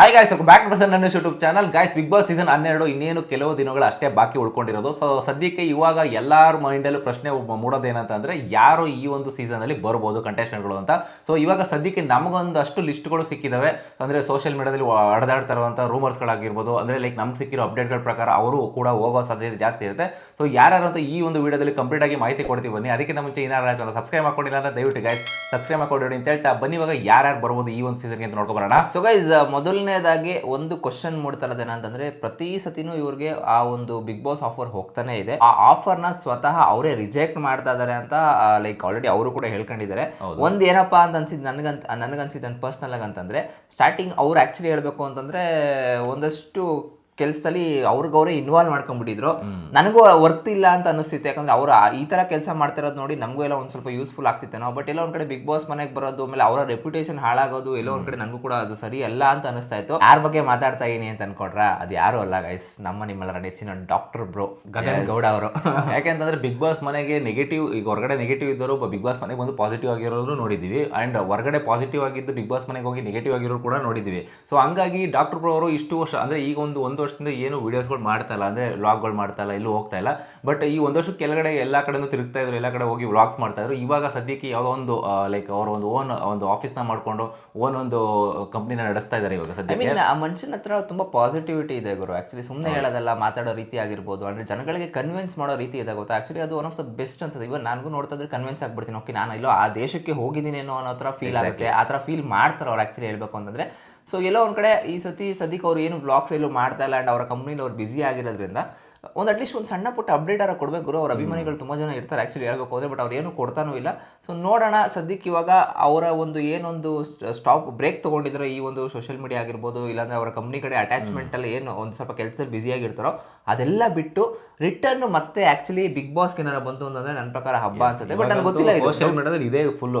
Hi guys back to ನನ್ನ YouTube channel guys Bigg Boss season ಹನ್ನೆರಡು, ಇನ್ನೇನು ಕೆಲವು ದಿನಗಳು ಅಷ್ಟೇ ಬಾಕಿ ಉಳ್ಕೊಂಡಿರೋದು. ಸೊ ಸದ್ಯಕ್ಕೆ ಇವಾಗ ಎಲ್ಲರ ಮೈಂಡಲ್ಲೂ ಪ್ರಶ್ನೆ ಒಬ್ಬ ಮೂಡೋದೇನಂತಂದ್ರೆ ಯಾರು ಈ ಒಂದು ಸೀಸನಲ್ಲಿ ಬರ್ಬೋದು ಕಂಟೆಸ್ಟೆಂಟ್ಗಳು ಅಂತ. ಸೊ ಇವಾಗ ಸದ್ಯಕ್ಕೆ ನಮಗೊಂದಷ್ಟು ಲಿಸ್ಟ್ಗಳು ಸಿಕ್ಕಿದ್ದಾವೆ ಅಂದರೆ ಸೋಷಿಯಲ್ ಮೀಡಿಯಾದಲ್ಲಿ ಹಡ್ದಾಡ್ತಾ ಇರುವಂಥ ರೂಮರ್ಸ್ಗಳಾಗಿರ್ಬೋದು ಅಂದರೆ ಲೈಕ್ ನಮ್ಗೆ ಸಿಕ್ಕಿರೋ ಅಪ್ಡೇಟ್ಗಳ ಪ್ರಕಾರ ಅವರು ಕೂಡ ಹೋಗೋ ಸಾಧ್ಯತೆ ಜಾಸ್ತಿ ಇರುತ್ತೆ. ಸೊ ಯಾರು ಅಂತ ಈ ಒಂದು ವಿಡಿಯೋದಲ್ಲಿ ಕಂಪ್ಲೀಟ್ ಆಗಿ ಮಾಹಿತಿ ಕೊಡ್ತೀವಿ ಬನ್ನಿ. ಅದಕ್ಕಿಂತ ಮುಂಚೆ ಏನಾರು ಸಬ್ಸ್ಕ್ರೈಬ್ ಮಾಡ್ಕೊಂಡಿಲ್ಲ ಅಂದ್ರೆ ದಯವಿಟ್ಟು ಗಾಯ್ಸ್ ಸಬ್ಸ್ಕ್ರೈಬ್ ಮಾಡ್ಕೊಂಡಿರಿ ಅಂತ ಹೇಳ್ತಾ ಬನ್ನಿ. ಇವಾಗ ಯಾರು ಬರ್ಬೋದು ಈ ಒಂದು ಸೀಸನ್ಗೆ ಅಂತ ನೋಡ್ಕೊಬರೋಣ ಬರೋಣ. ಸೊ ಗೈಸ್ ಮೊದಲನೇದಾಗಿ ಒಂದು ಕ್ವಶನ್ ಮೂಡ್ತಾ ಏನಂತಂದ್ರೆ ಪ್ರತಿ ಸತಿನೂ ಇವ್ರಿಗೆ ಆ ಒಂದು ಬಿಗ್ ಬಾಸ್ ಆಫರ್ ಹೋಗ್ತಾನೆ ಇದೆ. ಆ ಆಫರ್ನ ಸ್ವತಃ ಅವರೇ ರಿಜೆಕ್ಟ್ ಮಾಡ್ತಾ ಇದಾರೆ ಅಂತ ಲೈಕ್ ಆಲ್ರೆಡಿ ಅವರು ಕೂಡ ಹೇಳ್ಕೊಂಡಿದ್ದಾರೆ. ಒಂದ್ ಏನಪ್ಪಾ ಅಂತ ಅನ್ಸಿದ್ ನನ್ಗಂತ ನನಗನ್ಸಿದ್ ಪರ್ಸನಲ್ ಆಗಿ ಅಂತಂದ್ರೆ ಸ್ಟಾರ್ಟಿಂಗ್ ಅವ್ರು ಆಕ್ಚುಲಿ ಹೇಳ್ಬೇಕು ಅಂತಂದ್ರೆ ಒಂದಷ್ಟು ಕೆಲಸದಲ್ಲಿ ಅವರೇ ಇನ್ವಾಲ್ವ್ ಮಾಡ್ಕೊಂಡ್ಬಿಟ್ಟಿದ್ರು ನನಗೂ ವರ್ತ್ ಇಲ್ಲ ಅಂತ ಅನಿಸ್ತಿತ್ತು ಯಾಕಂದ್ರೆ ಅವರು ಈ ತರ ಕೆಲಸ ಮಾಡ್ತಿರೋದು ನೋಡಿ ನಮಗೂ ಎಲ್ಲ ಒಂದ್ ಸ್ವಲ್ಪ ಯೂಸ್ಫುಲ್ ಆಗ್ತಿತ್ತೇನೋ ಬಟ್ ಎಲ್ಲ ಒಂದ್ ಕಡೆ ಬಿಗ್ ಬಾಸ್ ಮನೆಗೆ ಬರೋದು ಆಮೇಲೆ ಅವರ ರೆಪ್ಯುಟೇಷನ್ ಹಾಳಾಗೋದು ಎಲ್ಲೋ ಒಂದ್ ಕಡೆ ನನಗೂ ಕೂಡ ಅದು ಸರಿ ಅಲ್ಲ ಅಂತ ಅನಿಸ್ತಾ ಇತ್ತು. ಯಾರ ಬಗ್ಗೆ ಮಾತಾಡ್ತಾ ಇದೀನಿ ಅಂತ ಅನ್ಕೊಂಡ್ರ? ಅದು ಯಾರು ಅಲ್ಲ ಗೈಸ್ ನಮ್ಮ ನಿಮ್ಮೆಲ್ಲರ ನೆಚ್ಚಿನ ಡಾಕ್ಟರ್ ಬ್ರೋ ಗಗನ್ ಗೌಡ ಅವರು. ಯಾಕೆಂತಂದ್ರೆ ಬಿಗ್ ಬಾಸ್ ಮನೆಗೆ ನೆಗೆಟಿವ್ ಈಗ ಹೊರಗಡೆ ನೆಗೆಟಿವ್ ಇದ್ದವರು ಬಿಗ್ ಬಾಸ್ ಮನೆಗೆ ಬಂದು ಪಾಸಿಟಿವ್ ಆಗಿರೋರು ನೋಡಿದ್ದೀವಿ ಅಂಡ್ ಹೊರಗಡೆ ಪಾಸಿಟಿವ್ ಆಗಿದ್ದು ಬಿಗ್ ಬಾಸ್ ಮನೆಗೆ ಹೋಗಿ ನೆಗೆಟಿವ್ ಆಗಿರೋರು ಕೂಡ ನೋಡಿದ್ದೀವಿ ಸೊ ಹಂಗಾಗಿ ಡಾಕ್ಟರ್ ಬ್ರೋ ಅವರು ಇಷ್ಟು ವರ್ಷ ಅಂದ್ರೆ ಈಗ ಒಂದು ಒಂದು ವರ್ಷದಿಂದ ಏನು ವೀಡಿಯೋಸ್ಗಳು ಮಾಡ್ತಾ ಇಲ್ಲ ಅಂದರೆ ವ್ಲಾಗ್ಗಳು ಮಾಡ್ತಾ ಇಲ್ಲ ಎಲ್ಲೂ ಹೋಗ್ತಾ ಇಲ್ಲ. ಬಟ್ ಈ ಒಂದು ವರ್ಷ ಕೆಳಗಡೆ ಎಲ್ಲ ಕಡೆಯೂ ತಿರುಗ್ತಾ ಇದ್ರು ಎಲ್ಲ ಕಡೆ ಹೋಗಿ ವ್ಲಾಗ್ಸ್ ಮಾಡ್ತಾ ಇದ್ರು. ಇವಾಗ ಸದ್ಯಕ್ಕೆ ಯಾವುದೋ ಒಂದು ಲೈಕ್ ಅವರ ಒಂದು ಓನ್ ಒಂದು ಆಫೀಸ್ನ ಮಾಡಿಕೊಂಡು ಓನ್ ಒಂದು ಕಂಪ್ನಿನ ನಡೆಸ್ತಾ ಇದ್ದಾರೆ ಇವಾಗ ಸದ್ಯಕ್ಕೆ. ಆ ಮನುಷ್ಯನ ಹತ್ರ ತುಂಬ ಪಾಸಿಟಿವಿಟಿ ಇದೆ ಗುರು. ಆ್ಯಕ್ಚುಲಿ ಸುಮ್ಮನೆ ಹೇಳೋದಲ್ಲ ಮಾತಾಡೋ ರೀತಿ ಆಗಿರ್ಬೋದು. ಅಂದರೆ ಜನಗಳಿಗೆ ಕನ್ವಿನ್ಸ್ ಮಾಡೋ ರೀತಿ ಇದೆ ಗೊತ್ತಾ? ಆ್ಯಕ್ಚುಲಿ ಅದು ಒನ್ ಆಫ್ ದ ಬೆಸ್ಟ್ ಅನ್ಸುತ್ತೆ. ಇವಾಗ ನನಗೂ ನೋಡ್ತಾ ಇದ್ರೆ ಕನ್ವಿನ್ಸ್ ಆಗ್ಬಿಡ್ತೀನಿ. ಓಕೆ ನಾನು ಇಲ್ಲೋ ಆ ದೇಶಕ್ಕೆ ಹೋಗಿದ್ದೀನೇನೋ ಅನ್ನೋ ಥರ ಫೀಲ್ ಆಗುತ್ತೆ. ಆ ಥರ ಫೀಲ್ ಮಾಡ್ತಾರೆ ಅವ್ರು ಆ್ಯಕ್ಚುಲಿ ಹೇಳಬೇಕು ಅಂತಂದ್ರೆ ಸೊ ಎಲ್ಲೋ ಒಂದು ಕಡೆ ಈ ಸತಿ ಸದ್ಯಕ್ಕೆ ಅವ್ರು ಏನು ಬ್ಲಾಗ್ಸ್ ಎಲ್ಲೂ ಮಾಡ್ತಾ ಇಲ್ಲ ಅಂಡ್ ಅವರ ಕಂಪ್ನಿಲಿ ಅವ್ರು ಬಿಸಿ ಆಗಿರೋದ್ರಿಂದ ಒಂದು ಅಟ್ಲೀಸ್ಟ್ ಒಂದು ಸಣ್ಣ ಪುಟ್ಟ ಅಪ್ಡೇಟ್ ಆರ ಕೊಡಬೇಕು ಗುರು. ಅವ್ರ ಅಭಿಮಾನಿಗಳು ತುಂಬ ಜನ ಇರ್ತಾರೆ ಆ್ಯಕ್ಚುಲಿ ಹೇಳ್ಬೇಕು ಅಂದರೆ ಬಟ್ ಅವ್ರು ಏನು ಕೊಡ್ತಾನೂ ಇಲ್ಲ. ಸೊ ನೋಡೋಣ ಸದ್ಯಕ್ಕೆ ಇವಾಗ ಅವರ ಒಂದು ಏನೊಂದು ಸ್ಟಾಪ್ ಬ್ರೇಕ್ ತೊಗೊಂಡಿದ್ರು ಈ ಒಂದು ಸೋಷಿಯಲ್ ಮೀಡಿಯಾ ಆಗಿರ್ಬೋದು ಇಲ್ಲಾಂದರೆ ಅವರ ಕಂಪ್ನಿ ಕಡೆ ಅಟ್ಯಾಚ್ಮೆಂಟಲ್ಲಿ ಏನು ಒಂದು ಸ್ವಲ್ಪ ಕೆಲಸದಲ್ಲಿ ಬ್ಯುಸಿ ಆಗಿರ್ತಾರೋ ಅದೆಲ್ಲ ಬಿಟ್ಟು ರಿಟರ್ನ್ ಮತ್ತೆ ಆಕ್ಚುಲಿ ಬಿಗ್ ಬಾಸ್ ಏನಾರ ಬಂತು ಅಂತಂದ್ರೆ ನನ್ನ ಪ್ರಕಾರ ಹಬ್ಬ ಅನ್ಸುತ್ತೆ. ಬಟ್ ನನಗೆ ಗೊತ್ತಿಲ್ಲ ಇದು. ಸೋಷಿಯಲ್ ಮೀಡಿಯಾದಲ್ಲಿ ಇದೇ ಫುಲ್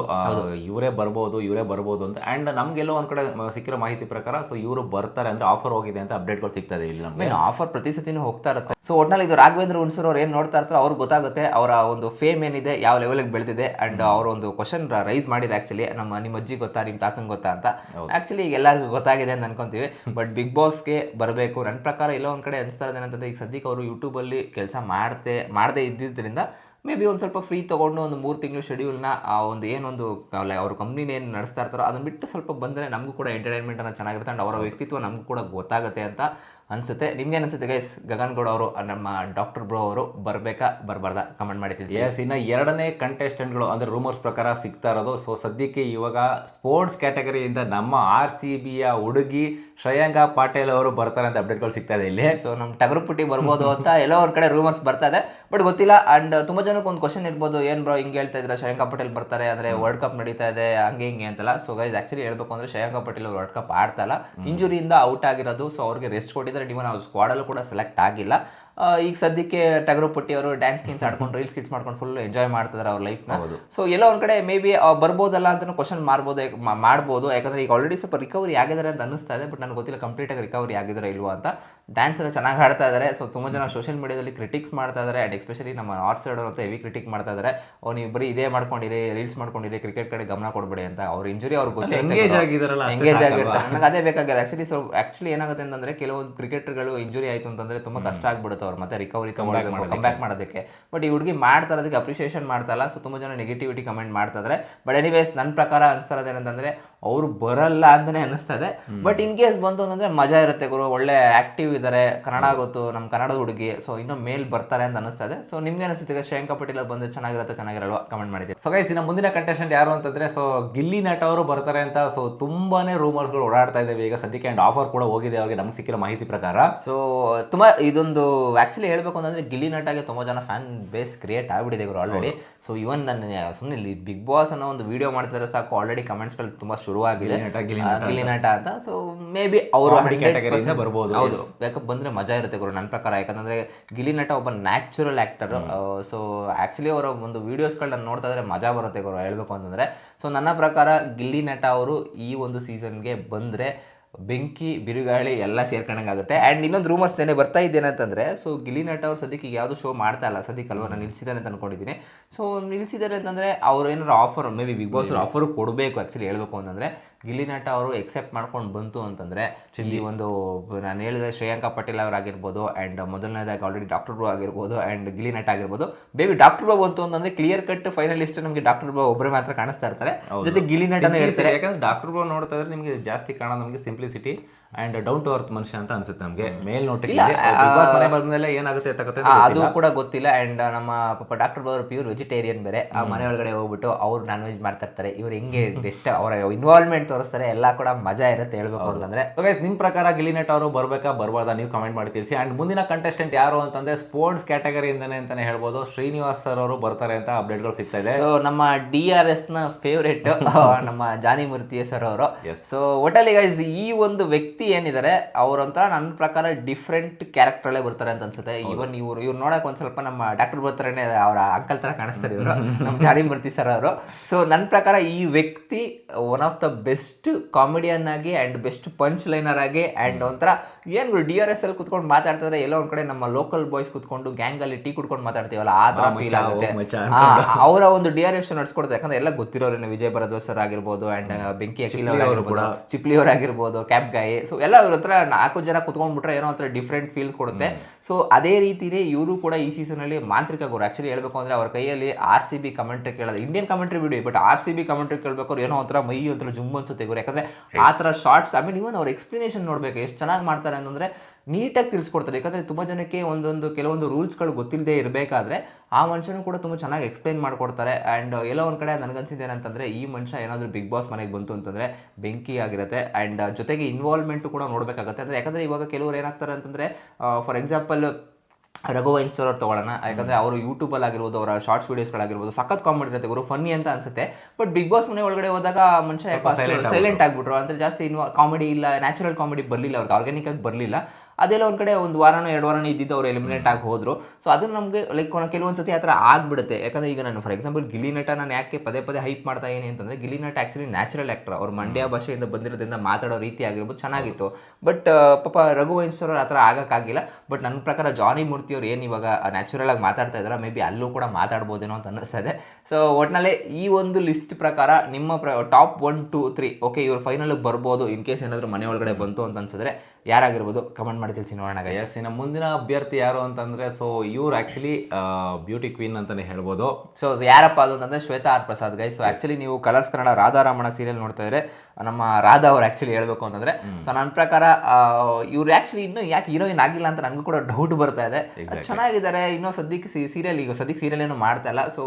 ಇವರೇ ಬರ್ಬೋದು ಇವರೇ ಬರ್ಬೋದು ಅಂತ. ಅಂಡ್ ನಮ್ಗೆಲ್ಲೋ ಒಂದ್ ಕಡೆ ಸಿಕ್ಕಿರೋ ಮಾಹಿತಿ ಪ್ರಕಾರ ಸೊ ಇವರು ಬರ್ತಾರೆ ಅಂದ್ರೆ ಆಫರ್ ಹೋಗಿದೆ ಅಂತ ಅಪ್ಡೇಟ್ಗಳು ಸಿಗ್ತದೆ ಇಲ್ಲಿ ನಮಗೆ. ಆಫರ್ ಪ್ರತಿ ಸತಿನೂ ಹೋಗ್ತಾ ಇರುತ್ತೆ. ಸೊ ಒಟ್ನಲ್ಲಿ ಇದು ರಾಘವೇಂದ್ರ ಹುಣಸೂರ್ ಅವ್ರು ಏನು ನೋಡ್ತಾ ಇರ್ತಾರೋ ಅವ್ರಿಗೆ ಗೊತ್ತಾಗುತ್ತೆ. ಅವರ ಒಂದು ಫೇಮ್ ಏನಿದೆ ಯಾವ ಲೆವೆಲ್ಗೆ ಬೆಳೆದಿದೆ. ಅಂಡ್ ಅವ್ರ ಒಂದು ಕ್ವಶನ್ ರೈಸ್ ಮಾಡಿದೆ ಆಕ್ಚುಲಿ ನಮ್ಮ ನಿಮ್ಮ ಅಜ್ಜಿ ಗೊತ್ತಾ ನಿಮ್ಮ ತಾತನ್ ಗೊತ್ತಾ ಅಂತ. ಆಕ್ಚುಲಿ ಈಗ ಎಲ್ಲರಿಗೂ ಗೊತ್ತಾಗಿದೆ ಅಂತ ಅನ್ಕೊಂತೀವಿ. ಬಟ್ ಬಿಗ್ ಬಾಸ್ಗೆ ಬರಬೇಕು. ನನ್ನ ಪ್ರಕಾರ ಎಲ್ಲೋ ಒಂದ್ ಕಡೆ ಅನಿಸ್ತಾ ಇದೆ ಈಗ ಸದ್ಯಕ್ಕೆ ಅವರು ಯೂಟ್ಯೂಬಲ್ಲಿ ಕೆಲಸ ಮಾಡ್ತೆ, ಮಾಡದೇ ಇದ್ದಿದ್ದರಿಂದ ಮೇ ಬಿ ಒಂದು ಸ್ವಲ್ಪ ಫ್ರೀ ತೊಗೊಂಡು ಒಂದು ಮೂರು ತಿಂಗಳು ಶೆಡ್ಯೂಲ್ನ ಆ ಒಂದು ಏನೊಂದು ಅವ್ರ ಕಂಪ್ನಿನ ಏನು ನಡೆಸ್ತಾ ಇರ್ತಾರೋ ಅದನ್ನ ಬಿಟ್ಟು ಸ್ವಲ್ಪ ಬಂದರೆ ನಮಗೂ ಕೂಡ ಎಂಟರ್ಟೈನ್ಮೆಂಟ್ ಅನ್ನೋ ಚೆನ್ನಾಗಿರುತ್ತೆ. ಆ್ಯಂಡ್ ಅವರ ವ್ಯಕ್ತಿತ್ವ ನಮಗೂ ಕೂಡ ಗೊತ್ತಾಗುತ್ತೆ ಅಂತ ಅನ್ಸುತ್ತೆ. ನಿಮ್ಗೆ ಅನ್ಸುತ್ತೆ ಗೈಸ್ ಗಗನ್ ಗೌಡ ಅವರು ನಮ್ಮ ಡಾಕ್ಟರ್ ಬ್ರೋ ಅವರು ಬರಬೇಕಾ ಬರಬಾರ್ದಾ? ಕಮೆಂಟ್ ಮಾಡಿ ಎಸ್ ಇನ್ನ ಎರಡನೇ ಕಂಟೆಸ್ಟೆಂಟ್ಗಳು ಅಂದ್ರೆ ರೂಮರ್ಸ್ ಪ್ರಕಾರ ಸಿಗ್ತಾ ಇರೋದು. ಸೊ ಸದ್ಯಕ್ಕೆ ಇವಾಗ ಸ್ಪೋರ್ಟ್ಸ್ ಕ್ಯಾಟಗರಿಯಿಂದ ನಮ್ಮ ಆರ್ ಸಿ ಬಿಯ ಹುಡುಗಿ ಶ್ರೇಯಾಂಗ ಪಾಟೇಲ್ ಅವರು ಬರ್ತಾರೆ ಅಂತ ಅಪ್ಡೇಟ್ಗಳು ಸಿಗ್ತಾ ಇದೆ ಇಲ್ಲಿ. ಸೊ ನಮ್ಮ ಟಗರು ಪುಟ್ಟಿ ಬರ್ಬೋದು ಅಂತ ಎಲ್ಲೋ ಒಂದು ಕಡೆ ರೂಮರ್ಸ್ ಬರ್ತಾ ಇದೆ. ಬಟ್ ಗೊತ್ತಿಲ್ಲ ಅಂಡ್ ತುಂಬಾ ಜನಕ್ಕೆ ಒಂದು ಕ್ವಶನ್ ಇರ್ಬೋದು. ಏನ್ ಬ್ರೋ ಹಿಂಗೆ ಹೇಳ್ತಾ ಇದ್ರೆ ಶ್ರೇಯಾಂಕ ಪಟೇಲ್ ಬರ್ತಾರೆ ಅಂದ್ರೆ ವರ್ಲ್ಡ್ ಕಪ್ ನಡೀತಾ ಇದೆ ಹಂಗೆ ಹಿಂಗೆ ಅಂತಲ್ಲ. ಸೊ ಗೈಸ್ ಆಕ್ಚುಲಿ ಹೇಳ್ಬೇಕು ಅಂದ್ರೆ ಶ್ರೇಯಾಂಕ ಪಟೇಲ್ ವರ್ಲ್ಡ್ ಕಪ್ ಆಡ್ತಾ ಇಲ್ಲ. ಇಂಜುರಿಯಿಂದ ಔಟ್ ಆಗಿರೋದು. ಸೊ ಅವ್ರಿಗೆ ರೆಸ್ಟ್ ಕೊಟ್ಟಿದ್ದಾರೆ. ಇವನ್ ಅವ್ರು ಸ್ಕ್ವಾಡಲ್ಲೂ ಕೂಡ ಸೆಲೆಕ್ಟ್ ಆಗಿಲ್ಲ. ಈಗ ಸದ್ಯಕ್ಕೆ ಟಗರು ಪಟ್ಟಿ ಅವರು ಡ್ಯಾನ್ಸ್ ಕಿನ್ಸ್ ಆಡ್ಕೊಂಡು ರೀಲ್ಸ್ ಕಿಟ್ಸ್ ಮಾಡ್ಕೊಂಡು ಫುಲ್ ಎಂಜಾಯ್ ಮಾಡ್ತಿದ್ದಾರೆ ಅವ್ರ ಲೈಫ್ನ ಸೊ ಎಲ್ಲೋ ಒಂದ್ ಕಡೆ ಮೇ ಬಿ ಬರ್ಬೋದಲ್ಲ ಅಂತ ಕ್ವಶನ್ ಮಾಡ್ಬೋದು ಮಾಡ್ಬೋದು. ಯಾಕಂದ್ರೆ ಈಗ ಆಲ್ರೆಡಿ ಸ್ವಲ್ಪ ರಿಕವರಿ ಆಗಿದ್ದಾರೆ ಅಂತ ಅನಿಸ್ತಾ ಇದೆ ಬಟ್ ನನಗೆ ಗೊತ್ತಿಲ್ಲ ಕಂಪ್ಲೀಟ್ ಆಗಿ ರಿಕವರಿ ಆಗಿದ್ದಾರೆ ಇಲ್ವಾ ಅಂತ. ಡ್ಯಾನ್ಸ್ ಎಲ್ಲ ಚೆನ್ನಾಗಿ ಆಡ್ತಾ ಇದ್ದಾರೆ ಸೊ ತುಂಬಾ ಜನ ಸೋಷಿಯಲ್ ಮೀಡಿಯಾದಲ್ಲಿ ಕ್ರಿಟಿಕ್ಸ್ ಮಾಡ್ತಾ ಇದ್ದಾರೆ ಅಂಡ್ ಎಸ್ಪೆಷಲಿ ನಮ್ಮ ಆರ್ಸ್ ಸೈಡ್ ಅಂತ ಹೆವಿ ಕ್ರಿಟಿಕ್ ಮಾಡ್ತಾ ಇದ್ದಾರೆ ಅವ್ರು ನೀವು ಬರೀ ಇದೇ ಮಾಡ್ಕೊಂಡಿರಿ ರೀಲ್ಸ್ ಮಾಡ್ಕೊಂಡಿರಿ ಕ್ರಿಕೆಟ್ ಕಡೆ ಗಮನ ಕೊಡ್ಬೇಡಿ ಅಂತ. ಅವ್ರ ಇಂಜುರಿ ಅವ್ರಿಗೆ ಗೊತ್ತಿಲ್ಲ ಎಂಗೇಜ್ ಅಷ್ಟೇ ಎಂಗೇಜ್? ಆಗಿರ್ತಾರೆ. ನನಗೆ ಅದೇ ಬೇಕಾಗಿದೆ. ಆಕ್ಚುಲಿ ಸೊ ಆಕ್ಚುಲಿ ಏನಾಗುತ್ತೆ ಅಂತಂದ್ರೆ ಕೆಲವೊಂದು ಕ್ರಿಕೆಟರ್ಗಳು ಇಂಜುರಿ ಆಯ್ತು ಅಂತಂದ್ರೆ ತುಂಬ ಕಷ್ಟ ಆಗ್ಬಿಡುತ್ತೆ ಅವ್ರು ಮತ್ತೆ ರಿಕವರಿ ಕಮ್ ಬ್ಯಾಕ್ ಮಾಡೋದಕ್ಕೆ. ಬಟ್ ಈ ಹುಡುಗಿ ಮಾಡ್ತಾ ಇರೋದಕ್ಕೆ ಅಪ್ರಿಷಿಯೇಷನ್ ಮಾಡ್ತಾ ಇಲ್ಲ ಸೊ ತುಂಬಾ ಜನ ನೆಗೆಟಿವಿಟಿ ಕಮೆಂಟ್ ಮಾಡ್ತಾ ಇದ್ದಾರೆ ಬಟ್ ಎನಿವೇಸ್ ನನ್ನ ಪ್ರಕಾರ ಅನಿಸ್ತಾ ಇರೋದು ಏನಂತಂದ್ರೆ ಅವ್ರು ಬರಲ್ಲ ಅಂತಾನೆ ಅನಿಸ್ತಾ ಇದೆ ಬಟ್ ಇನ್ ಕೇಸ್ ಬಂತು ಅಂತಂದ್ರೆ ಮಜಾ ಇರುತ್ತೆ ಗುರು. ಒಳ್ಳೆ ಆಕ್ಟಿವ್ ಇದ್ದಾರೆ ಕನ್ನಡ ಗೊತ್ತು ನಮ್ಮ ಕನ್ನಡದ ಹುಡುಗಿ. ಸೊ ಇನ್ನೂ ಮೇಲ್ ಬರ್ತಾರೆ ಅಂತ ಅನಿಸ್ತದೆ ಸೊ ನಿಮ್ಗೆ ಅನಿಸುತ್ತೆ ಶ್ರೇಯಾಂಕ ಪಟೇಲ್ ಬಂದು ಚೆನ್ನಾಗಿರುತ್ತೆ ಚೆನ್ನಾಗಿರಲ್ವಾ? ಕಮೆಂಟ್ ಮಾಡಿದೆ ಸೊ ಗೈಸ್ ಇನ್ನು ಮುಂದಿನ ಕಂಟೆಸ್ಟೆಂಟ್ ಯಾರು ಅಂತಂದ್ರೆ ಸೊ ಗಿಲ್ಲಿ ನಟ ಅವರು ಬರ್ತಾರೆ ಅಂತ ಸೊ ತುಂಬಾನೇ ರೂಮರ್ಸ್ಗಳು ಓಡಾಡ್ತಾ ಇದ್ದಾವೆ ಈಗ ಸದ್ಯಕ್ಕೆ ಅಂಡ್ ಆಫರ್ ಕೂಡ ಹೋಗಿದೆ. ಅವ್ರಿಗೆ ನಮ್ಗೆ ಸಿಕ್ಕಿರೋ ಮಾಹಿತಿ ಪ್ರಕಾರ. ಸೊ ತುಂಬಾ ಇದೊಂದು ಆಕ್ಚುಲಿ ಹೇಳಬೇಕು ಅಂತಂದ್ರೆ ಗಿಲ್ಲಿ ನಟಾಗೆ ತುಂಬ ಜನ ಫ್ಯಾನ್ ಬೇಸ್ ಕ್ರಿಯೇಟ್ ಆಗಿಬಿಟ್ಟಿದೆ ಇವರು ಆಲ್ರೆಡಿ ಸೊ ಇವನ್ ನನ್ನ ಸುಮ್ಮನೆ ಇಲ್ಲಿ ಬಿಗ್ ಬಾಸ್ ಅನ್ನೋ ಒಂದು ವಿಡಿಯೋ ಮಾಡ್ತಿದ್ರೆ ಸಾಕು ಆಲ್ರೆಡಿ ಕಮೆಂಟ್ಸ್ಗಳು ತುಂಬ ಶುರುವಾಗಿದೆ. ಗಿಲ್ಲಿ ನಟ, ಅಂತ. ಸೊ ಮೇ ಬಿ ಅವರು ಬರ್ಬೋದು, ಹೌದು. ಯಾಕೆ ಬಂದರೆ ಮಜಾ ಇರುತ್ತೆ ಗುರು ನನ್ನ ಪ್ರಕಾರ. ಯಾಕಂದ್ರೆ ಗಿಲ್ಲಿ ನಟ ಒಬ್ಬ ನ್ಯಾಚುರಲ್ ಆ್ಯಕ್ಟರ್ ಸೊ ಆ್ಯಕ್ಚುಲಿ ಅವರ ಒಂದು ವೀಡಿಯೋಸ್ಗಳನ್ನ ನೋಡ್ತಾ ಇದ್ರೆ ಮಜಾ ಬರುತ್ತೆ ಗುರು ಹೇಳಬೇಕು ಅಂತಂದರೆ. ಸೊ ನನ್ನ ಪ್ರಕಾರ ಗಿಲ್ಲಿ ನಟ ಅವರು ಈ ಒಂದು ಸೀಸನ್ಗೆ ಬಂದ್ರೆ ಬೆಂಕಿ ಬಿರುಗಾಳಿ ಎಲ್ಲ ಸೇರ್ಕೊಂಡಂಗಾಗುತ್ತೆ. ಆ್ಯಂಡ್ ಇನ್ನೊಂದು ರೂಮರ್ಸ್ ನೆನೆ ಬರ್ತಾ ಇದ್ದೇನಂತಂದರೆ ಸೊ ಗಿಲಿ ನಟ ಅವ್ರು ಸದ್ಯಕ್ಕೆ ಈಗ ಯಾವುದು ಶೋ ಮಾಡ್ತಾ ಇಲ್ಲ ಸದ್ಯಕ್ಕೆ ಅಲ್ವಾ? ನಾನು ನಿಲ್ಸಿದ್ದಾರೆ ಅಂತ ಅನ್ಕೊಂಡಿದ್ದೀನಿ. ಸೊ ನಿಲ್ಸಿದ್ದಾರೆ ಅಂತಂದರೆ ಅವ್ರು ಏನಾರು offer maybe Bigg Boss offer ಕೊಡಬೇಕು ಆ್ಯಕ್ಚುಲಿ ಹೇಳಬೇಕು ಅಂತಂದ್ರೆ ಗಿಲ್ಲಿ ನಟ ಅವರು ಎಕ್ಸೆಪ್ಟ್ ಮಾಡ್ಕೊಂಡು ಬಂತು ಅಂತಂದ್ರೆ ಈ ಒಂದು ನಾನು ಹೇಳಿದ ಶ್ರೇಯಾಂಕ ಪಟೇಲ್ ಅವರಾಗಿರ್ಬೋದು ಅಂಡ್ ಮೊದಲನೇದಾಗಿ ಆಲ್ರೆಡಿ ಡಾಕ್ಟರ್ ಬ್ರೋ ಆಗಿರ್ಬೋದು ಅಂಡ್ ಗಿಲಿನಾಟ್ ನಟ ಆಗಿರ್ಬೋದು. ಬೇಬಿ ಡಾಕ್ಟರ್ ಬ್ರೋ ಬಂತು ಅಂತಂದ್ರೆ ಕ್ಲಿಯರ್ ಕಟ್ ಫೈನಲಿಸ್ಟ್ ನಮಗೆ ಡಾಕ್ಟರ್ ಬ್ರೋ ಒಬ್ಬರೇ ಮಾತ್ರ ಕಾಣಿಸ್ತಾ ಇರ್ತಾರೆ. ಜೊತೆ ಗಿಲಿ ನಟನ ಹೇಳ್ತಾರೆ. ಯಾಕಂದ್ರೆ ಡಾಕ್ಟರ್ ಬ್ರೋ ನೋಡ್ತಾ ಇದ್ರೆ ನಿಮಗೆ ಜಾಸ್ತಿ ಕಾಣೋದು ನಮಗೆ simplicity and down to earth ಮನುಷ್ಯ ಅಂತ ಅನ್ಸುತ್ತೆ ನಮಗೆ. ಮೇಲ್ ನೋಟಿಲ್ಲ ಏನಾಗುತ್ತೆ ಅದು ಕೂಡ ಗೊತ್ತಿಲ್ಲ. ಅಂಡ್ ನಮ್ಮ ಪಾಪ ಡಾಕ್ಟರ್ ಅವರು ಪ್ಯೂರ್ ವೆಜಿಟೇರಿಯನ್ ಬೇರೆ. ಆ ಮನೆ ಒಳಗಡೆ ಹೋಗ್ಬಿಟ್ಟು ಅವ್ರು ನಾನ್ ವೆಜ್ ಮಾಡ್ತಾ ಇರ್ತಾರೆ. ಇವ್ರು ಹೆಂಗೆ ಎಷ್ಟು ಅವರ ಇನ್ವಾಲ್ವ್ಮೆಂಟ್ ತೋರಿಸ್ತಾರೆ. ಎಲ್ಲ ಕೂಡ ಮಜಾ ಇರುತ್ತೆ ಹೇಳ್ಬೇಕು ಅಂತಂದ್ರೆ. ಓಕೆ ನಿಮ್ ಪ್ರಕಾರ ಗಿಲಿನೆಟ್ ನಟ್ ಅವರು ಬರ್ಬೇಕಾ? ಬರ್ಬಾರ್ದಾ? ನೀವು ಕಮೆಂಟ್ ಮಾಡಿ ತಿಳಿಸಿ. ಅಂಡ್ ಮುಂದಿನ ಕಂಟೆಸ್ಟೆಂಟ್ ಯಾರು ಅಂತಂದ್ರೆ ಸ್ಪೋರ್ಟ್ಸ್ ಕ್ಯಾಟಗರಿಯಿಂದನೇ ಅಂತಾನೆ ಹೇಳ್ಬೋದು. ಶ್ರೀನಿವಾಸ್ ಸರ್ ಅವರು ಬರ್ತಾರೆ ಅಂತ ಅಪ್ಡೇಟ್ಗಳು ಸಿಗ್ತಾ ಇದೆ. ಸೊ ನಮ್ಮ ಡಿ ಆರ್ ಎಸ್ನ ಫೇವ್ರೆಟ್ ನಮ್ಮ ಜಾನಿ ಮೂರ್ತಿ ಸರ್ ಅವರು. ಸೊ ಒಟ್ಟಲ್ಲಿ ಗೈಸ್ ಈ ಒಂದು ವ್ಯಕ್ತಿ ಏನಿದ್ದಾರೆ ಅವರಂತರ ನನ್ನ ಪ್ರಕಾರ ಡಿಫ್ರೆಂಟ್ ಕ್ಯಾರೆಕ್ಟರ್ ಅಲ್ಲೇ ಬರ್ತಾರೆ ಅಂತ ಅನ್ಸುತ್ತೆ. ಇವನ್ ಇವ್ರು ಇವ್ರು ನೋಡಕ್ ಒಂದ್ ಸ್ವಲ್ಪ ನಮ್ಮ ಡಾಕ್ಟರ್ ಬರ್ತಾರೇನೆ ಅವರ ಅಂಕಲ್ ತರ ಕಾಣಿಸ್ತಾರೆ ಇವರು. ನಮ್ಮ ಜಾರಿ ಮೂರ್ತಿ ಸರ್ ಅವರು. ಸೊ ನನ್ನ ಪ್ರಕಾರ ಈ ವ್ಯಕ್ತಿ one of the best comedian ಆಗಿ ಅಂಡ್ ಬೆಸ್ಟ್ ಪಂಚ್ ಲೈನರ್ ಆಗಿ ಅಂಡ್ ಒಂಥರ ಏನು ಡಿ ಆರ್ ಎಸ್ ಅಲ್ಲಿ ಕುತ್ಕೊಂಡು ಮಾತಾಡ್ತಾರೆ ಎಲ್ಲೋ ಒಂದ್ ಕಡೆ ನಮ್ಮ ಲೋಕಲ್ ಬಾಯ್ಸ್ ಕುತ್ಕೊಂಡು ಗ್ಯಾಂಗ್ ಅಲ್ಲಿ ಟೀ ಕುಡ್ಕೊಂಡು ಮಾತಾಡ್ತೀವಲ್ಲ ಆ ತರ ಫೀಲ್ ಆಗುತ್ತೆ. ಅವರ ಒಂದು ಡಿ ಆರ್ ಎಸ್ ನಡ್ಸ್ಕೊಡ್ತಾರೆ. ಯಾಕಂದ್ರೆ ಎಲ್ಲ ಗೊತ್ತಿರೋರೇನೆ ವಿಜಯ್ ಭರದ್ವಾಜ್ ಸರ್ ಆಗಿರ್ಬೋದು ಅಂಡ್ ಬೆಂಕಿ ಅಖಿಲ್ ಅವರಾಗಿರ್ಬೋದು ಚಿಪ್ಲಿ ಅವರಾಗಿರ್ಬೋದು ಕ್ಯಾಬ್ ಗಾಯಿ ಸೊ ಎಲ್ಲ ಅವ್ರ ಹತ್ರ ನಾಲ್ಕು ಜನ ಕುತ್ಕೊಂಡ್ಬಿಟ್ರೆ ಏನೋ ಒಂಥರ ಡಿಫ್ರೆಂಟ್ ಫೀಲ್ ಕೊಡುತ್ತೆ. ಸೊ ಅದೇ ರೀತಿನೇ ಇವರು ಕೂಡ ಈ ಸೀಸನ್ ಅಲ್ಲಿ ಮಾಂತ್ರಿಕ ಗುರು. ಆಕ್ಚುಲಿ ಹೇಳ್ಬೇಕು ಅಂದ್ರೆ ಅವ್ರ ಕೈಯಲ್ಲಿ ಆರ್ ಸಿ ಬಿ ಕಮೆಂಟ್ರಿ ಕೇಳೋದು. ಇಂಡಿಯನ್ ಕಮೆಂಟ್ರಿ ಬಿಡಿ but R C B commentary ಕೇಳ್ಬೇಕಾದ್ರೆ ಏನೋ ಒಂಥರ ಮೈ ಒಂಥರ ಜುಮ್ ಅನ್ಸುತ್ತೆ ಗುರು. ಯಾಕಂದ್ರೆ ಆ ಥರ ಶಾರ್ಟ್ಸ್ ಐ ಮೀನ್ ಇವನ್ ಅವ್ರ ಎಕ್ಸ್ಪ್ಲನೇಷನ್ ನೋಡಬೇಕು. ಎಷ್ಟು ಚೆನ್ನಾಗಿ ಮಾಡ್ತಾರೆ ಅಂತಂದ್ರೆ ನೀಟಾಗಿ ತಿಳಿಸ್ಕೊಡ್ತಾರೆ. ಯಾಕಂದ್ರೆ ತುಂಬಾ ಜನಕ್ಕೆ ಒಂದೊಂದು ಕೆಲವೊಂದು ರೂಲ್ಸ್ಗಳು ಗೊತ್ತಿಲ್ಲದೆ ಇರಬೇಕಾದ್ರೆ ಆ ಮನುಷ್ಯನೂ ಕೂಡ ತುಂಬ ಚೆನ್ನಾಗಿ ಎಕ್ಸ್ಪ್ಲೈನ್ ಮಾಡಿಕೊಡ್ತಾರೆ. ಆ್ಯಂಡ್ ಎಲ್ಲೋ ಒಂದು ಕಡೆ ನನಗನ್ಸಿದ್ದು ಏನಂತಂದರೆ ಈ ಮನುಷ್ಯ ಏನಾದರೂ ಬಿಗ್ ಬಾಸ್ ಮನೆಗೆ ಬಂತು ಅಂತಂದರೆ ಬೆಂಕಿ ಆಗಿರುತ್ತೆ. ಆ್ಯಂಡ್ ಜೊತೆಗೆ ಇನ್ವಾಲ್ವ್ಮೆಂಟು ಕೂಡ ನೋಡಬೇಕಾಗುತ್ತೆ. ಅಂದರೆ ಯಾಕಂದರೆ ಇವಾಗ ಕೆಲವರು ಏನಾಗ್ತಾರೆ ಅಂತಂದರೆ ಫಾರ್ ಎಕ್ಸಾಂಪಲ್ ರಘು ಇನ್ಸ್ಟೋರ್ ಅವ್ರು ತಗೊಳ್ಳೋಣ ಯಾಕಂದ್ರೆ ಅವರು ಯೂಟ್ಯೂಬಲ್ಲಿ ಆಗಿರ್ಬೋದು ಅವರ ಶಾರ್ಟ್ಸ್ ವೀಡಿಯೋಸ್ಗಳಾಗಿರ್ಬೋದು ಸಖತ್ ಕಾಮಿಡಿ ಇರುತ್ತೆ. ಗುರು ಫನ್ನಿ ಅಂತ ಅನ್ಸುತ್ತೆ. ಬಟ್ ಬಿಗ್ ಬಾಸ್ ಮನೆ ಒಳಗಡೆ ಹೋದಾಗ ಮನುಷ್ಯ ಸೈಲೆಂಟ್ ಆಗಿಬಿಟ್ರು. ಅಂದ್ರೆ ಜಾಸ್ತಿ ಇನ್ವಾ ಕಾಮಿಡಿ ಇಲ್ಲ ನ್ಯಾಚುರಲ್ ಕಾಮಿಡಿ ಬರಲಿಲ್ಲ ಅವ್ರಿಗೆ. ಆರ್ಗ್ಯಾನಿಕ್ ಆಗಿ ಬರಲಿಲ್ಲ. ಅದೆಲ್ಲ ಒಂದು ಕಡೆ ಒಂದು ವಾರನೋ ಎರಡು ವಾರನೋ ಇದ್ದಿದ್ದು ಅವ್ರು ಎಲಿಮಿನೇಟ್ ಆಗಿ ಹೋದ್ರು. ಸೊ ಅದು ನಮಗೆ ಲೈಕ್ ಕೆಲವೊಂದು ಸತಿ ಆ ಥರ ಆಗ್ಬಿಡುತ್ತೆ. ಯಾಕಂದ್ರೆ ಈಗ ನಾನು ಫಾರ್ ಎಕ್ಸಾಂಪಲ್ ಗಿಲಿ ನಟ ನಾನು ಯಾಕೆ ಪದೇ ಪದೇ ಹೈಪ್ ಮಾಡ್ತಾ ಇದೀನಿ ಅಂತಂದರೆ ಗಿಲಿ ನಟ ಆ್ಯಕ್ಚುಲಿ ನ್ಯಾಚುರಲ್ ಆ್ಯಕ್ಟರ್ ಅವ್ರು ಮಂಡ್ಯ ಭಾಷೆಯಿಂದ ಬಂದಿರೋದ್ರಿಂದ ಮಾತಾಡೋ ರೀತಿ ಆಗಿರ್ಬೋದು ಚೆನ್ನಾಗಿತ್ತು. ಬಟ್ ಪಾಪ ರಘು ವೈನ್ಸ್ಟೋರ್ ಆ ಥರ ಆಗೋಕ್ಕಾಗಿಲ್ಲ. ಬಟ್ ನನ್ನ ಪ್ರಕಾರ ಜಾನಿ ಮೂರ್ತಿ ಅವ್ರು ಏನು ಇವಾಗ ನ್ಯಾಚುರಲ್ ಆಗಿ ಮಾತಾಡ್ತಾ ಇದ್ದಾರೆ ಮೇ ಬಿ ಅಲ್ಲೂ ಕೂಡ ಮಾತಾಡ್ಬೋದೇನೋ ಅಂತ ಅನ್ನಿಸ್ತದೆ. ಸೊ ಒಟ್ಟಿನಲ್ಲಿ ಈ ಒಂದು ಲಿಸ್ಟ್ ಪ್ರಕಾರ ನಿಮ್ಮ ಪ್ರ top one two three okay ಇವ್ರು ಫೈನಲ್ ಬರ್ಬೋದು ಇನ್ ಕೇಸ್ ಏನಾದರೂ ಮನೆ ಒಳಗಡೆ ಬಂತು ಅಂತ ಅನ್ಸಿದ್ರೆ ಯಾರಾಗಿರ್ಬೋದು ಕಮೆಂಟ್ ಮಾಡಿ ತಿಳಿಸಿ ನೋಡೋಣ. ಎಸ್ ಇನ್ನು ಮುಂದಿನ ಅಭ್ಯರ್ಥಿ ಯಾರು ಅಂತಂದ್ರೆ ಸೊ ಇವ್ರು ಆಕ್ಚುಲಿ ಬ್ಯೂಟಿ ಕ್ವೀನ್ ಅಂತಾನೆ ಹೇಳ್ಬೋದು ಸೊ ಯಾರಪ್ಪ ಅದು ಅಂತಂದ್ರೆ Shweta R Prasad guy so actually ನೀವು ಕಲರ್ಸ್ ಕನ್ನಡ ರಾಧಾರಮಣ ಸೀರಿಯಲ್ ನೋಡ್ತಾ ಇದ್ರೆ ನಮ್ಮ ರಾಧಾ ಅವ್ರು ಆ್ಯಕ್ಚುಲಿ ಹೇಳಬೇಕು ಅಂತಂದ್ರೆ ಸೊ ನನ್ನ ಪ್ರಕಾರ ಇವ್ರು ಆ್ಯಕ್ಚುಲಿ ಇನ್ನೂ ಯಾಕೆ ಹೀರೋಯಿನ್ ಆಗಿಲ್ಲ ಅಂತ ನನಗೂ ಕೂಡ ಡೌಟ್ ಬರ್ತಾ ಇದೆ. ಚೆನ್ನಾಗಿದ್ದಾರೆ ಇನ್ನೂ ಸದ್ಯಕ್ಕೆ ಸೀರಿಯಲ್ ಈಗ ಸದ್ಯಕ್ಕೆ ಸೀರಿಯಲ್ ಏನು ಮಾಡ್ತಾ ಇಲ್ಲ. ಸೊ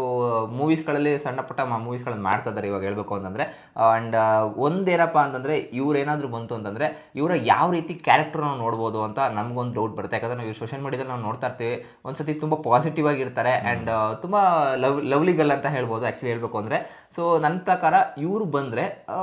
ಮೂವೀಸ್ಗಳಲ್ಲಿ ಸಣ್ಣ ಪುಟ್ಟ ಮೂವೀಸ್ಗಳನ್ನು ಮಾಡ್ತಾ ಇದ್ದಾರೆ ಇವಾಗ ಹೇಳಬೇಕು ಅಂತಂದ್ರೆ. ಅಂಡ್ ಒಂದೇನಪ್ಪ ಅಂತಂದ್ರೆ ಇವ್ರು ಏನಾದ್ರು ಬಂತು ಅಂತಂದ್ರೆ ಇವರ ಯಾವ ರೀತಿ ಕ್ಯಾರೆಕ್ಟರ್ ನಾವು ನೋಡ್ಬೋದು ಅಂತ ನಮ್ಗೊಂದು ಡೌಟ್ ಬರುತ್ತೆ. ಯಾಕಂದ್ರೆ ನಾವು ಸೋಷಿಯಲ್ ಮೀಡಿಯಾದಲ್ಲಿ ನಾವು ನೋಡ್ತಾ ಇರ್ತೀವಿ. ಒಂದ್ಸತಿ ತುಂಬಾ ಪಾಸಿಟಿವ್ ಆಗಿರ್ತಾರೆ ಅಂಡ್ ತುಂಬಾ ಲವ್ ಲವ್ಲಿಗಲ್ ಅಂತ ಹೇಳ್ಬೋದು ಆ್ಯಕ್ಚುಲಿ ಹೇಳ್ಬೇಕು ಅಂದ್ರೆ. ಸೊ ನನ್ನ ಪ್ರಕಾರ ಇವರು ಬಂದ್ರೆ ಆ,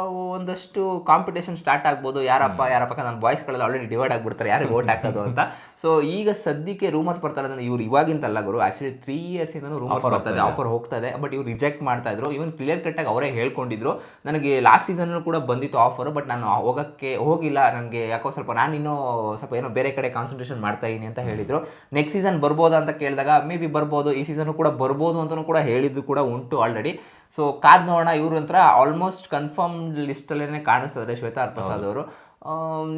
ಒಂದಷ್ಟು ಕಾಂಪಿಟೇಷನ್ ಸ್ಟಾರ್ಟ್ ಆಗ್ಬೋದು. ಯಾರಪ್ಪ ಯಾರಪ್ಪ ನನ್ನ ಬಾಯ್ಸ್ಗಳೆಲ್ಲ ಆಲ್ರೆಡಿ ಡಿವೈಡ್ ಆಗಿಬಿಡ್ತಾರೆ. ಯಾರು ವೋಟ್ ಹಾಕೋದು ಅಂತ. ಸೊ ಈಗ ಸದ್ಯಕ್ಕೆ ರೂಮರ್ಸ್ ಬರ್ತಾರೆ ಅಂದ್ರೆ ಇವ್ರು ಇವಾಗಿಂತಲ್ಲ ಗುರು ಆಕ್ಚುಲಿ ತ್ರೀ ಇಯರ್ಸ್ ಇಂದ ರೂಮರ್ಸ್ ಬರ್ತಾ ಇದೆ ಆಫರ್ ಹೋಗ್ತಾ ಇದೆ ಬಟ್ ಇವ್ರು ರಿಜೆಕ್ಟ್ ಮಾಡ್ತಾ ಇದ್ರು. ಇವನ್ ಕ್ಲಿಯರ್ ಕಟ್ ಆಗಿ ಅವರೇ ಹೇಳ್ಕೊಂಡಿದ್ರು. ನನಗೆ ಲಾಸ್ಟ್ ಸೀಸನ್ ಕೂಡ ಬಂದಿತ್ತು ಆಫರ್ ಬಟ್ ನಾನು ಹೋಗಕ್ಕೆ ಹೋಗಿಲ್ಲ. ನನಗೆ ಯಾಕೋ ಸ್ವಲ್ಪ ನಾನು ಇನ್ನೂ ಸ್ವಲ್ಪ ಏನೋ ಬೇರೆ ಕಡೆ ಕಾನ್ಸಂಟ್ರೇಷನ್ ಮಾಡ್ತಾ ಇದೀನಿ ಅಂತ ಹೇಳಿದ್ರು. ನೆಕ್ಸ್ಟ್ ಸೀಸನ್ ಬರ್ಬೋದಾ ಅಂತ ಕೇಳಿದಾಗ ಮೇ ಬಿ ಬರ್ಬೋದು. ಈ ಸೀಸನ್ ಕೂಡ ಬರ್ಬೋದು ಅಂತಲೂ ಕೂಡ ಹೇಳಿದ್ದು ಕೂಡ ಉಂಟು ಆಲ್ರೆಡಿ ಸೊ ಕಾದ್ ನೋಡೋಣ ಇವ್ರ ಹತ್ರ ಆಲ್ಮೋಸ್ಟ್ ಕನ್ಫರ್ಮ್ ಲಿಸ್ಟಲ್ಲೇ ಕಾಣಿಸ್ತಾರೆ ಶ್ವೇತಾ ಪ್ರಸಾದ್ ಅವರು.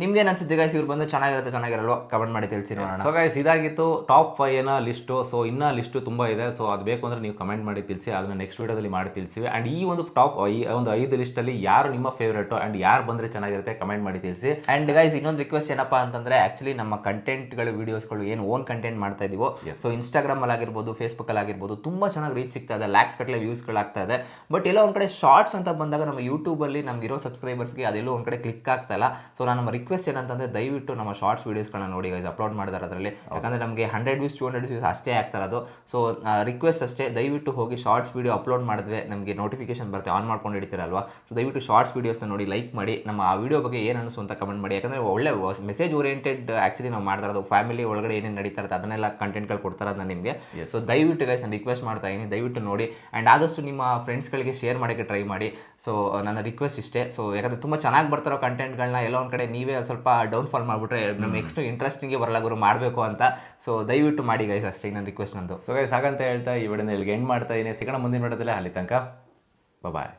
ನಿಮ್ಗೇನು ಅನ್ಸುತ್ತೆ? ಗೈಸ್ ಇವ್ರು ಬಂದು ಚೆನ್ನಾಗಿರುತ್ತೆ ಚೆನ್ನಾಗಿರಲ್ವ? ಕಮೆಂಟ್ ಮಾಡಿ ತಿಳಿಸಿ ನೋಡೋಣ. ಸೊ ಗೈಸ್ ಇದಾಗಿತ್ತು ಟಾಪ್ ಫೈವ್ ಏನೋ ಲಿಸ್ಟು ಸೊ ಇನ್ನೂ ಲಿಸ್ಟು ತುಂಬ ಇದೆ. ಸೊ ಅದು ಬೇಕು ಅಂದರೆ ನೀವು ಕಮೆಂಟ್ ಮಾಡಿ ತಿಳಿಸಿ ಅದನ್ನ ನೆಕ್ಸ್ಟ್ ವೀಡಿಯೋದಲ್ಲಿ ಮಾಡಿ ತಿಳಿಸಿವೆ. ಆ್ಯಂಡ್ ಈ ಒಂದು ಟಾಪ್ ಈ ಒಂದು ಐದು ಲಿಸ್ಟಲ್ಲಿ ಯಾರು ನಿಮ್ಮ ಫೇವ್ರೇಟು ಆ್ಯಂಡ್ ಯಾರು ಬಂದರೆ ಚೆನ್ನಾಗಿರುತ್ತೆ ಕಮೆಂಟ್ ಮಾಡಿ ತಿಳಿಸಿ. ಆ್ಯಂಡ್ ಗೈಸ್ ಇನ್ನೊಂದು ರಿಕ್ವೆಸ್ಟ್ ಏನಪ್ಪ ಅಂತಂದರೆ ಆ್ಯಕ್ಚುಲಿ ನಮ್ಮ ಕಂಟೆಂಟ್ಗಳು ವೀಡಿಯೋಸ್ಗಳು ಏನು ಓನ್ ಕಂಟೆಂಟ್ ಮಾಡ್ತಾ ಇದೀವೋ? ಸೊ ಇನ್ಸ್ಟಾಗ್ರಾಮಲ್ಲಿ ಆಗಿರ್ಬೋದು ಫೇಸ್ಬುಕ್ಕಲ್ಲಿ ಆಗಿರ್ಬೋದು ತುಂಬ ಚೆನ್ನಾಗಿ ರೀಚ್ ಸಿಗ್ತಾ ಇದೆ. ಲ್ಯಾಕ್ಸ್ ಕಟ್ಲೆ ವ್ಯೂಸ್ಗಳಾಗ್ತಾ ಇದೆ. ಬಟ್ ಎಲ್ಲೋ ಒಂದು ಕಡೆ ಶಾರ್ಟ್ಸ್ ಅಂತ ಬಂದಾಗ ನಮ್ಮ ಯೂಟ್ಯೂಬಲ್ಲಿ ನಮಗಿರೋ ನಮ್ಗೆ ಸಬ್ಸ್ಕ್ರೈಬರ್ಸ್ಗೆ ಅದೆಲ್ಲೋ ಒಂದು ಕಡೆ ಕ್ಲಿಕ್ ಆಗ್ತಾ ಇಲ್ಲ. ಸೊ ನಾನು ನಮ್ಮ ರಿಕ್ವೆಸ್ಟ್ ಏನಂತಂದ್ರೆ ದಯವಿಟ್ಟು ನಮ್ಮ ಶಾರ್ಟ್ಸ್ ವೀಡಿಯೋಸ್ಗಳನ್ನ ನೋಡಿ ಗೈಸ್ ಅಪ್ಲೋಡ್ ಮಾಡಿದಾರೆ ಅದರಲ್ಲಿ. ಯಾಕಂದ್ರೆ ನಮಗೆ hundred views two hundred views ಅಷ್ಟೇ ಆಗ್ತಾರದು ಸೊ ರಿಕ್ವೆಸ್ಟ್ ಅಷ್ಟೇ ದಯವಿಟ್ಟು ಹೋಗಿ ಶಾರ್ಟ್ಸ್ ವೀಡಿಯೋ ಅಪ್ಲೋಡ್ ಮಾಡಿದ್ರೆ ನಮಗೆ ನೋಟಿಫಿಕೇಶನ್ ಬರುತ್ತೆ ಆನ್ ಮಾಡ್ಕೊಂಡು ಇಡ್ತೀರಲ್ವಾ ಸೊ ದಯವಿಟ್ಟು ಶಾರ್ಟ್ಸ್ ವೀಡಿಯೋಸ್ನ ನೋಡಿ ಲೈಕ್ ಮಾಡಿ ನಮ್ಮ ಆ ವಿಡಿಯೋ ಬಗ್ಗೆ ಏನು ಅನಿಸು ಅಂತ ಕಮೆಂಟ್ ಮಾಡಿ. ಯಾಕಂದ್ರೆ ಒಳ್ಳೆ ಮೆಸೇಜ್ ಓರಿಯೆಂಟೆಡ್ ಆಕ್ಚುಲಿ ನಾವು ಮಾಡ್ತಾ ಇರೋದು ಫ್ಯಾಮಿಲಿ ಒಳಗಡೆ ಏನೇನು ನಡೀತಾ ಇರುತ್ತೆ ಅದನ್ನೆಲ್ಲ ಕಂಟೆಂಟ್ಗಳು ಕೊಡ್ತಾರೆ ಅದನ್ನ ನಿಮಗೆ. ಸೊ ದಯವಿಟ್ಟು ಗೈಸ್ ನಾನು ರಿಕ್ವೆಸ್ಟ್ ಮಾಡ್ತಾ ಇದ್ದೀನಿ ದಯವಿಟ್ಟು ನೋಡಿ. ಆ್ಯಂಡ್ ಆದಷ್ಟು ನಿಮ್ಮ ಫ್ರೆಂಡ್ಸ್ಗಳಿಗೆ ಶೇರ್ ಮಾಡೋಕ್ಕೆ ಟ್ರೈ ಮಾಡಿ. ಸೊ ನನ್ನ ರಿಕ್ವೆಸ್ಟ್ ಇಷ್ಟೇ. ಸೊ ಯಾಕಂದರೆ ತುಂಬ ಚೆನ್ನಾಗಿ ಬರ್ತಾರೋ ಕಂಟೆಂಟ್ಗಳನ್ನ ಎಲ್ಲೋ ಒಂದು ಕಡೆ ನೀವೇ ಸ್ವಲ್ಪ ಡೌನ್ಫಾಲ್ ಮಾಡಿಬಿಟ್ರೆ ನಮ್ಮ ನೆಕ್ಸ್ಟ್ ಇಂಟ್ರೆಸ್ಟಿಂಗ್ ಬರಲ್ಲ ಗುರು ಮಾಡಬೇಕು ಅಂತ. ಸೊ ದಯವಿಟ್ಟು ಮಾಡಿ ಗೈಸ್ ಅಷ್ಟೇ ನನ್ನ ರಿಕ್ವೆಸ್ಟ್ ನಂದು ಸೊ ಗೈಸ್ ಹಾಗಂತ ಹೇಳ್ತಾ ಈ ವಿಡಿಯೋನ ಇಲ್ಲಿಗೆ ಎಂಡ್ ಮಾಡ್ತಾ ಇದ್ದೀನಿ ಸಿಗೋಣ ಮುಂದಿನ ವಿಡಿಯೋದಲ್ಲೇ ಅಲ್ಲಿ ತನಕ. ಬಾಯ್